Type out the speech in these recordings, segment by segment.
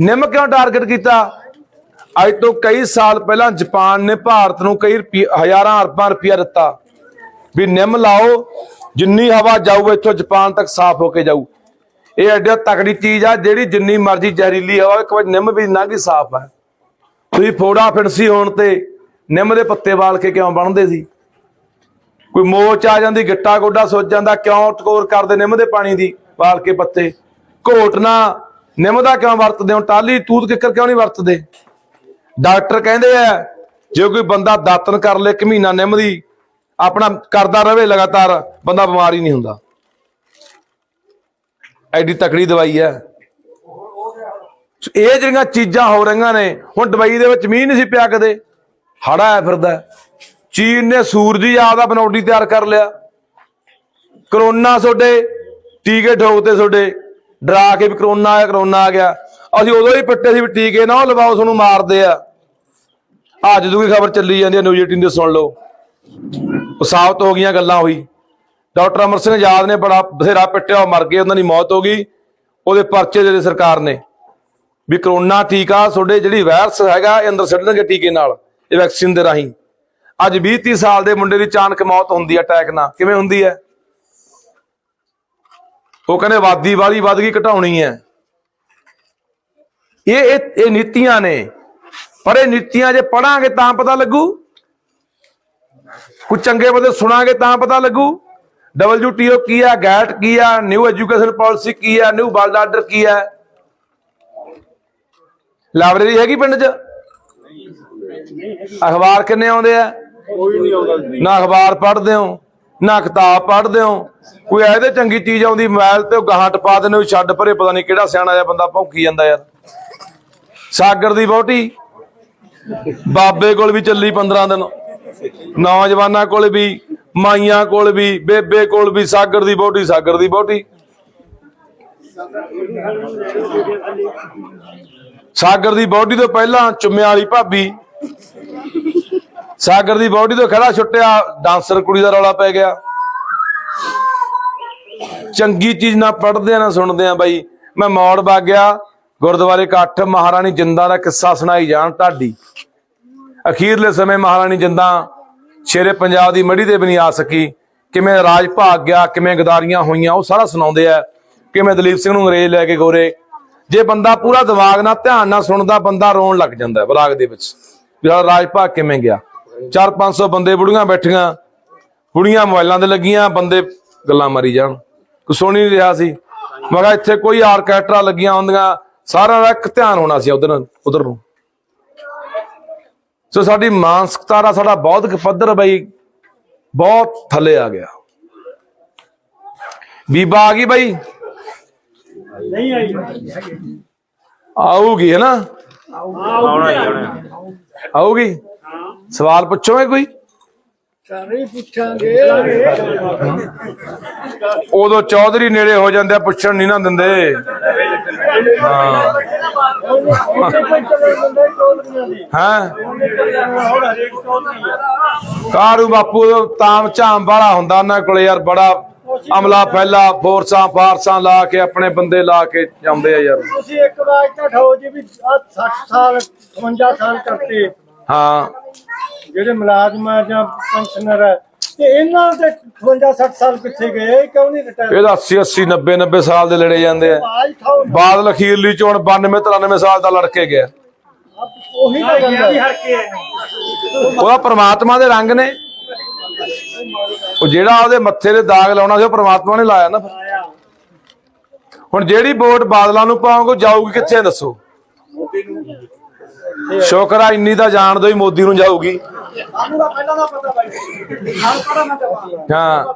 ਨਿੰਮ ਕਿਉਂ ਟਾਰਗੇਟ ਕੀਤਾ? ਅੱਜ ਤੋਂ ਕਈ ਸਾਲ ਪਹਿਲਾਂ ਜਾਪਾਨ ਨੇ ਭਾਰਤ ਨੂੰ ਕਈ ਹਜ਼ਾਰਾਂ ਅਰਬਾਂ ਰੁਪਇਆ ਦਿੱਤਾ। ਵੀ ਨਿੰਮ ਲਾਓ, ਜਿੰਨੀ ਹਵਾ ਜਾਊ, ਇੱਥੋਂ ਜਾਪਾਨ ਤੱਕ ਸਾਫ਼ ਹੋ ਕੇ ਜਾਊ। ਇਹ ਐਡਾ ਤਕੜੀ ਚੀਜ਼ ਆ, ਜਿਹੜੀ ਜਿੰਨੀ ਮਰਜ਼ੀ ਜ਼ਹਿਰੀਲੀ ਹਵਾ ਇੱਕ ਵਾਰ ਨਿੰਮ ਵੀ ਨਾ ਕੀ ਸਾਫ਼ ਆ। ਤੁਸੀਂ ਫੋੜਾ ਫਿਣਸੀ ਹੋਣ ਤੇ ਨਿੰਮ ਦੇ ਪੱਤੇ ਵਾਲ ਕੇ ਕਿਉਂ ਬਣਦੇ ਸੀ? ਕੋਈ ਮੋਚ ਆ ਜਾਂਦੀ, ਗਿੱਟਾ ਗੋਡਾ ਸੁੱਜ ਜਾਂਦਾ, ਕਿਉਂ ਟਕੋਰ ਕਰਦੇ ਨਿੰਮ ਦੇ ਪਾਣੀ ਦੀ ਵਾਲ ਕੇ ਪੱਤੇ? ਘੋਟਣਾ ਨਿੰਮ ਦਾ ਕਿਉਂ ਵਰਤਦੇ ਹੋ? ਟਾਲੀ ਤੂਤ ਕਿੱਕਰ ਕਿਉਂ ਨਹੀਂ ਵਰਤਦੇ? ਡਾਕਟਰ ਕਹਿੰਦੇ ਆ, ਜੇ ਕੋਈ ਬੰਦਾ ਦਾਤਨ ਕਰ ਲੇ ਇੱਕ ਮਹੀਨਾ ਨਿੰਮ ਦੀ ਆਪਣਾ ਕਰਦਾ ਰਵੇ ਲਗਾਤਾਰ, ਬੰਦਾ ਬਿਮਾਰ ਹੀ ਨਹੀਂ ਹੁੰਦਾ। ਐਡੀ ਤਕੜੀ ਦਵਾਈ ਹੈ ਇਹ ਜਿਹੜੀਆਂ ਚੀਜ਼ਾਂ ਹੋ ਰਹੀਆਂ ਨੇ, ਹੁਣ ਦਵਾਈ ਦੇ ਵਿੱਚ ਮੀਂਹ ਨਹੀਂ ਸੀ ਪਿਆ ਕਦੇ। ਹੜਾ ਆਇਆ ਫਿਰਦਾ। ਚੀਨ ਨੇ ਸੂਰਜੀ ਆਪਦਾ ਬਨੌਡੀ ਤਿਆਰ ਕਰ ਲਿਆ। ਕਰੋਨਾ ਤੁਹਾਡੇ ਟੀਕੇ ਠੋਕਤੇ ਤੁਹਾਡੇ ਡਰਾ ਕੇ ਵੀ ਕਰੋਨਾ ਆਇਆ ਕਰੋਨਾ ਆ ਗਿਆ। ਅਸੀਂ ਉਦੋਂ ਹੀ ਪਿੱਟੇ ਸੀ ਵੀ ਟੀਕੇ ਨਾ, ਉਹ ਲਵਾਓ ਤੁਹਾਨੂੰ ਮਾਰਦੇ ਆ। ਅੱਜ ਦੀ ਖਬਰ ਚੱਲੀ ਜਾਂਦੀ ਹੈ ਨਿਊਜ਼ 18 ਦੀ ਸੁਣ ਲਓ। ਸਾਬਤ ਹੋ ਗਈਆਂ ਗੱਲਾਂ ਹੋਈ ਡਾਕਟਰ ਅਮਰ ਸਿੰਘ ਆਜ਼ਾਦ ਨੇ ਬੜਾ ਬਥੇਰਾ ਪਿੱਟਿਆ, ਉਹ ਮਰ ਗਏ, ਉਹਨਾਂ ਦੀ ਮੌਤ ਹੋ ਗਈ। ਉਹਦੇ ਪਰਚੇ ਦੇ ਸਰਕਾਰ ਨੇ ਵੀ ਕਰੋਨਾ ਟੀਕਾ ਤੁਹਾਡੇ ਜਿਹੜੀ ਵਾਇਰਸ ਹੈਗਾ, ਇਹ ਅੰਦਰ ਸੱਟਣਗੇ ਟੀਕੇ ਨਾਲ, ਇਹ ਵੈਕਸੀਨ ਦੇ ਰਾਹੀਂ। ਅੱਜ 20 30 ਸਾਲ ਦੇ ਮੁੰਡੇ ਦੀ ਅਚਾਨਕ ਮੌਤ ਹੁੰਦੀ ਹੈ ਅਟੈਕ ਨਾਲ। ਕਿਵੇਂ ਹੁੰਦੀ ਹੈ ਉਹ ਕਹਿੰਦੇ ਵਾਦੀ ਵਾਲੀ ਵੱਧ ਗਈ ਘਟਾਉਣੀ ਹੈ। ਇਹ ਇਹ ਨੀਤੀਆਂ ਨੇ। ਪਰ ਇਹ ਨੀਤੀਆਂ ਜੇ ਪੜਾਂਗੇ ਤਾਂ ਪਤਾ ਲੱਗੂ। ਕੁਝ ਚੰਗੇ ਬੰਦੇ ਸੁਣਾਂਗੇ ਤਾਂ ਪਤਾ ਲੱਗੂ। WTO ਕੀ ਹੈ ਗੈਟ ਕੀ ਹੈ ਨਿਊ ਐਜੂਕੇਸ਼ਨ ਪਾਲਿਸੀ ਕੀ ਹੈ ਨਿਊ ਵਰਲਡ ਆਰਡਰ ਕੀ ਹੈ ਲਾਇਬ੍ਰੇਰੀ ਹੈਗੀ ਪਿੰਡ 'ਚ? ਅਖਬਾਰ ਕਿੰਨੇ ਆਉਂਦੇ ਆ? ਕੋਈ ਨਹੀਂ ਆਉਂਦਾ। ਨਾ ਅਖਬਾਰ ਪੜ੍ਹਦੇ ਹੋ। ਨਾ ਕਿਤਾਬ ਪੜ੍ਹਦੇ ਹੋ। ਕੋਈ ਇਹਦੇ ਚੰਗੀ ਚੀਜ਼ ਆਉਂਦੀ, ਮੋਬਾਈਲ ਤੇ ਉਹ ਗਾਹਾਂ ਟਪਾ ਦਿੰਦੇ ਹੋ ਛੱਡ ਪਰੇ, ਪਤਾ ਨਹੀਂ ਕਿਹੜਾ ਸਿਆਣਾ ਜਿਹਾ ਬੰਦਾ ਭੌਂਕੀ ਜਾਂਦਾ ਯਾਰ। ਸਾਗਰ ਦੀ ਬੋਟੀ ਬਾਬੇ ਕੋਲ ਵੀ ਚੱਲੀ 15 ਦਿਨ। ਨੌਜਵਾਨਾਂ ਕੋਲ ਵੀ, ਮਾਈਆਂ ਕੋਲ ਵੀ, ਬੇਬੇ ਕੋਲ ਵੀ, ਸਾਗਰ ਦੀ ਬੋਟੀ ਸਾਗਰ ਦੀ ਬੋਟੀ ਸਾਗਰ ਦੀ ਬੋਡੀ ਤੋਂ ਪਹਿਲਾਂ ਚੁੰਮਿਆਂ ਵਾਲੀ ਭਾਬੀ ਸਾਗਰ ਦੀ ਬੋਡੀ ਤੋਂ ਖੜਾ ਛੁੱਟਿਆ, ਡਾਂਸਰ ਕੁੜੀ ਦਾ ਰੌਲਾ ਪੈ ਗਿਆ। ਚੰਗੀ ਚੀਜ਼ ਨਾ ਪੜਦੇ ਆ, ਨਾ ਸੁਣਦੇ ਆ ਬਾਈ। ਮੈਂ ਮੌੜ ਵਗ ਗਿਆ ਗੁਰਦੁਆਰੇ ਇਕੱਠ, ਮਹਾਰਾਣੀ ਜਿੰਦਾ ਦਾ ਕਿੱਸਾ ਸੁਣਾਈ ਜਾਣ ਢਾਡੀ ਅਖੀਰਲੇ ਸਮੇਂ ਮਹਾਰਾਣੀ ਜਿੰਦਾ ਸ਼ੇਰੇ ਪੰਜਾਬ ਦੀ ਮੜੀ ਤੇ ਵੀ ਨਹੀਂ ਆ ਸਕੀ। ਕਿਵੇਂ ਰਾਜ ਭਾਗ ਗਿਆ, ਕਿਵੇਂ ਗਦਾਰੀਆਂ ਹੋਈਆਂ, ਉਹ ਸਾਰਾ ਸੁਣਾਉਂਦੇ ਆ। ਕਿਵੇਂ ਦਲੀਪ ਸਿੰਘ ਨੂੰ ਅੰਗਰੇਜ਼ ਲੈ ਕੇ ਗੋਰੇ। ਜੇ ਬੰਦਾ ਪੂਰਾ ਦਿਮਾਗ ਨਾਲ ਧਿਆਨ ਨਾਲ ਸੁਣਦਾ, ਬੰਦਾ ਰੋਣ ਲੱਗ ਜਾਂਦਾ ਹੈ ਬਲਾਗ ਦੇ ਵਿੱਚ। ਵੀ ਰਾਜ ਭਾਗ ਕਿਵੇਂ ਗਿਆ? 4-500 ਬੰਦੇ ਬੁੜੀਆਂ ਬੈਠੀਆਂ ਬੁੜੀਆਂ ਮੋਬਾਈਲਾਂ ਤੇ ਲੱਗੀਆਂ ਬੰਦੇ ਗੱਲਾਂ ਮਾਰੀ ਜਾਣ। ਕੋਈ ਸੁਣ ਨਹੀਂ ਰਿਹਾ ਸੀ। ਮੈਂ ਕਿਹਾ ਇੱਥੇ ਕੋਈ ਆਰਕੈਸਟਰਾ ਲੱਗੀਆਂ ਹੁੰਦੀਆਂ ਸਾਰਾ ਦਾ ਇੱਕ ਧਿਆਨ ਹੋਣਾ ਸੀ ਉਧਰ ਉਧਰ ਨੂੰ। ਸੋ ਸਾਡੀ ਮਾਨਸਿਕਤਾ ਦਾ ਸਾਡਾ ਬੌਧਿਕ ਪੱਧਰ ਬਈ ਬਹੁਤ ਥੱਲੇ ਆ ਗਿਆ। ਬੀਬਾ ਆ ਗਈ ਬਈ? ਨਹੀਂ ਆਈ। ਆਊਗੀ ਹੈ ਨਾ? ਆਉਣਾ ਹੀ ਆਉਣਾ। ਆਊਗੀ? ਸਵਾਲ ਪੁੱਛੋਗੇ ਕੋਈ? ਸਾਰੇ ਪੁੱਛਾਂਗੇ। ਉਦੋਂ ਚੌਧਰੀ ਨੇੜੇ ਹੋ ਜਾਂਦੇ ਪੁੱਛਣ ਨਹੀਂ ਨਾ ਦਿੰਦੇ। ਹਾਂ। ਕਾਰੂ ਬਾਪੂ ਤਾਮ ਝਾਮ ਵਾਲਾ ਹੁੰਦਾ ਉਹਨਾਂ ਕੋਲੇ ਯਾਰ ਬੜਾ ਅਮਲਾ ਫੈਲਾ ਫੋਰਸਾਂ ਫਾਰਸਾਂ ਲਾ ਕੇ ਆਪਣੇ ਬੰਦੇ ਲਾ ਕੇ ਜਾਂਦੇ ਆ ਯਾਰ। ਤੁਸੀਂ ਇੱਕ ਵਾਰ ਤਾਂ ਠਾਓ ਜੀ ਵੀ ਆਹ 60 ਸਾਲ 55 ਸਾਲ ਕਰਤੇ। ਹਾਂ। ਜਿਹੜੇ ਮੁਲਾਜ਼ਮ ਆ ਜਾਂ ਪੈਨਸ਼ਨਰ ਆ ਤੇ ਇਹਨਾਂ ਦੇ 55 60 ਸਾਲ ਕਿੱਥੇ ਗਏ? ਕਿਉਂ ਨਹੀਂ ਰਿਟਾਇਰ ਇਹਦਾ 80 80 90 90 ਸਾਲ ਦੇ ਲੜੇ ਜਾਂਦੇ ਆ। ਆਜ ਠਾਓ ਬਾਦਲ ਅਖੀਰਲੀ ਚੋਣ 92 93 ਸਾਲ ਦਾ ਲੜ ਕੇ ਗਿਆ ਉਹੀ ਤਾਂ ਹਰ ਕੇ ਉਹਦਾ ਪ੍ਰਮਾਤਮਾ ਦੇ ਰੰਗ ਨੇ। ਉਹ ਜਿਹੜਾ ਉਹਦੇ ਮੱਥੇ ਤੇ ਦਾਗ ਲਾਉਣਾ ਸੀ ਉਹ ਪ੍ਰਮਾਤਮਾ ਨੇ ਲਾਇਆ ਨਾ ਫਿਰ। ਹੁਣ ਜਿਹੜੀ ਵੋਟ ਬਾਦਲਾਂ ਨੂੰ ਪਾਉਂਗੇ ਜਾਊਗੀ ਕਿੱਥੇ ਦੱਸੋ? ਸ਼ੁਕਰ ਆ ਇੰਨੀ ਤਾਂ ਜਾਣ ਦੋ ਹੀ ਮੋਦੀ ਨੂੰ ਜਾਊਗੀ। ਹਾਂ।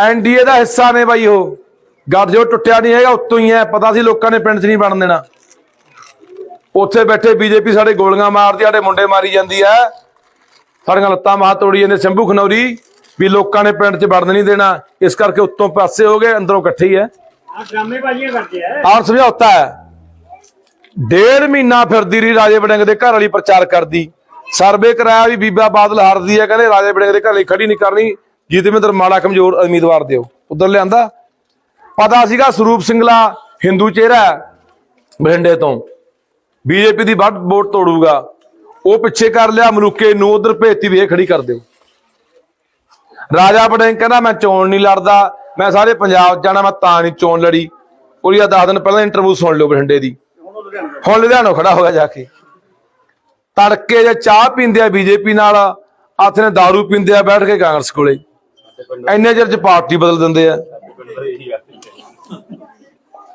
ਐਨਡੀਏ ਦਾ ਹਿੱਸਾ ਨੇ ਬਾਈ ਉਹ। ਗੱਡ ਜੋ ਟੁੱਟਿਆ ਨਹੀਂ ਹੈਗਾ ਉੱਤੋਂ ਹੀ ਹੈ। ਪਤਾ ਸੀ ਲੋਕਾਂ ਨੇ ਪਿੰਡ 'ਚ ਨਹੀਂ ਬਣ ਦੇਣਾ। ਉੱਥੇ ਬੈਠੇ ਬੀਜੇਪੀ ਸਾਡੇ ਗੋਲੀਆਂ ਮਾਰਦੀ ਸਾਡੇ ਮੁੰਡੇ ਮਾਰੀ ਜਾਂਦੀ ਹੈ। ਸਾਡੀਆਂ ਲੱਤਾਂ ਮਾਹ ਤੋੜੀ ਜਾਂਦੇ ਸ਼ੰਭੂ ਖਨੌਰੀ ਵੀ ਲੋਕਾਂ ਨੇ ਪਿੰਡ 'ਚ ਵੜਨ ਨਹੀਂ ਦੇਣਾ। ਇਸ ਕਰਕੇ ਉੱਤੋਂ ਪਾਸੇ ਹੋ ਗਏ ਅੰਦਰੋਂ ਇਕੱਠੇ ਹੀ ਹੈ। ਆ ਡਰਾਮੇ ਬਾਜੀਆਂ ਕਰਦੇ ਆ। ਔਰ ਸਮਝੌਤਾ ਹੈ। ਡੇਢ ਮਹੀਨਾ ਫਿਰਦੀ ਰਹੀ ਰਾਜੇ ਵੜਿੰਗ ਦੇ ਘਰ ਵਾਲੀ ਪ੍ਰਚਾਰ ਕਰਦੀ। ਸਰਵੇ ਕਰਾਇਆ ਵੀ ਬੀਬਾ ਬਾਦਲ ਹਾਰਦੀ ਹੈ, ਕਹਿੰਦੇ ਰਾਜੇ ਬੜਿੰਗ ਦੇ ਘਰ ਲਈ ਖੜੀ ਨਹੀਂ ਕਰਨੀ। ਜੀਤਮਿੰਦਰ ਮਾੜਾ ਕਮਜ਼ੋਰ ਉਮੀਦਵਾਰ ਦਿਓ। ਉਧਰ ਲਿਆਂਦਾ। ਪਤਾ ਸੀਗਾ ਸਰੂਪ ਸਿੰਘਲਾ ਹਿੰਦੂ ਚਿਹਰਾ ਬਠਿੰਡੇ ਤੋਂ। ਬੀਜੇਪੀ ਦੀ ਵੱਧ ਵੋਟ ਤੋੜੂਗਾ। ਉਹ ਪਿੱਛੇ ਕਰ ਲਿਆ, ਮਲੂਕੇ ਨੂੰ ਉਧਰ ਭੇਤੀ ਵੀ ਇਹ ਖੜੀ ਕਰ ਦਿਓ। ਰਾਜਾ ਬੜਿੰਗ ਕਹਿੰਦਾ, ਮੈਂ ਚੋਣ ਨਹੀਂ ਲੜਦਾ। ਮੈਂ ਸਾਰੇ ਪੰਜਾਬ ਜਾਣਾ, ਮੈਂ ਤਾਂ ਨਹੀਂ ਚੋਣ ਲੜੀ। ਉਹਦੀ ਆ 10 ਦਿਨ ਪਹਿਲਾਂ ਇੰਟਰਵਿਊ ਸੁਣ ਲਿਓ ਬਠਿੰਡੇ ਦੀ। ਹੁਣ ਲੁਧਿਆਣਾ ਖੜਾ ਹੋਇਆ ਜਾ ਕੇ। ਤੜਕੇ ਜੇ ਚਾਹ ਪੀਂਦੇ ਆ ਬੀਜੇਪੀ ਨਾਲ, ਹੱਥ ਨੇ दारू ਪੀਂਦੇ ਆ ਬੈਠ ਕੇ ਕਾਂਗਰਸ ਕੋਲੇ। ਇੰਨੇ ਚਿਰ ਚ ਪਾਰਟੀ ਬਦਲ ਦਿੰਦੇ ਆ।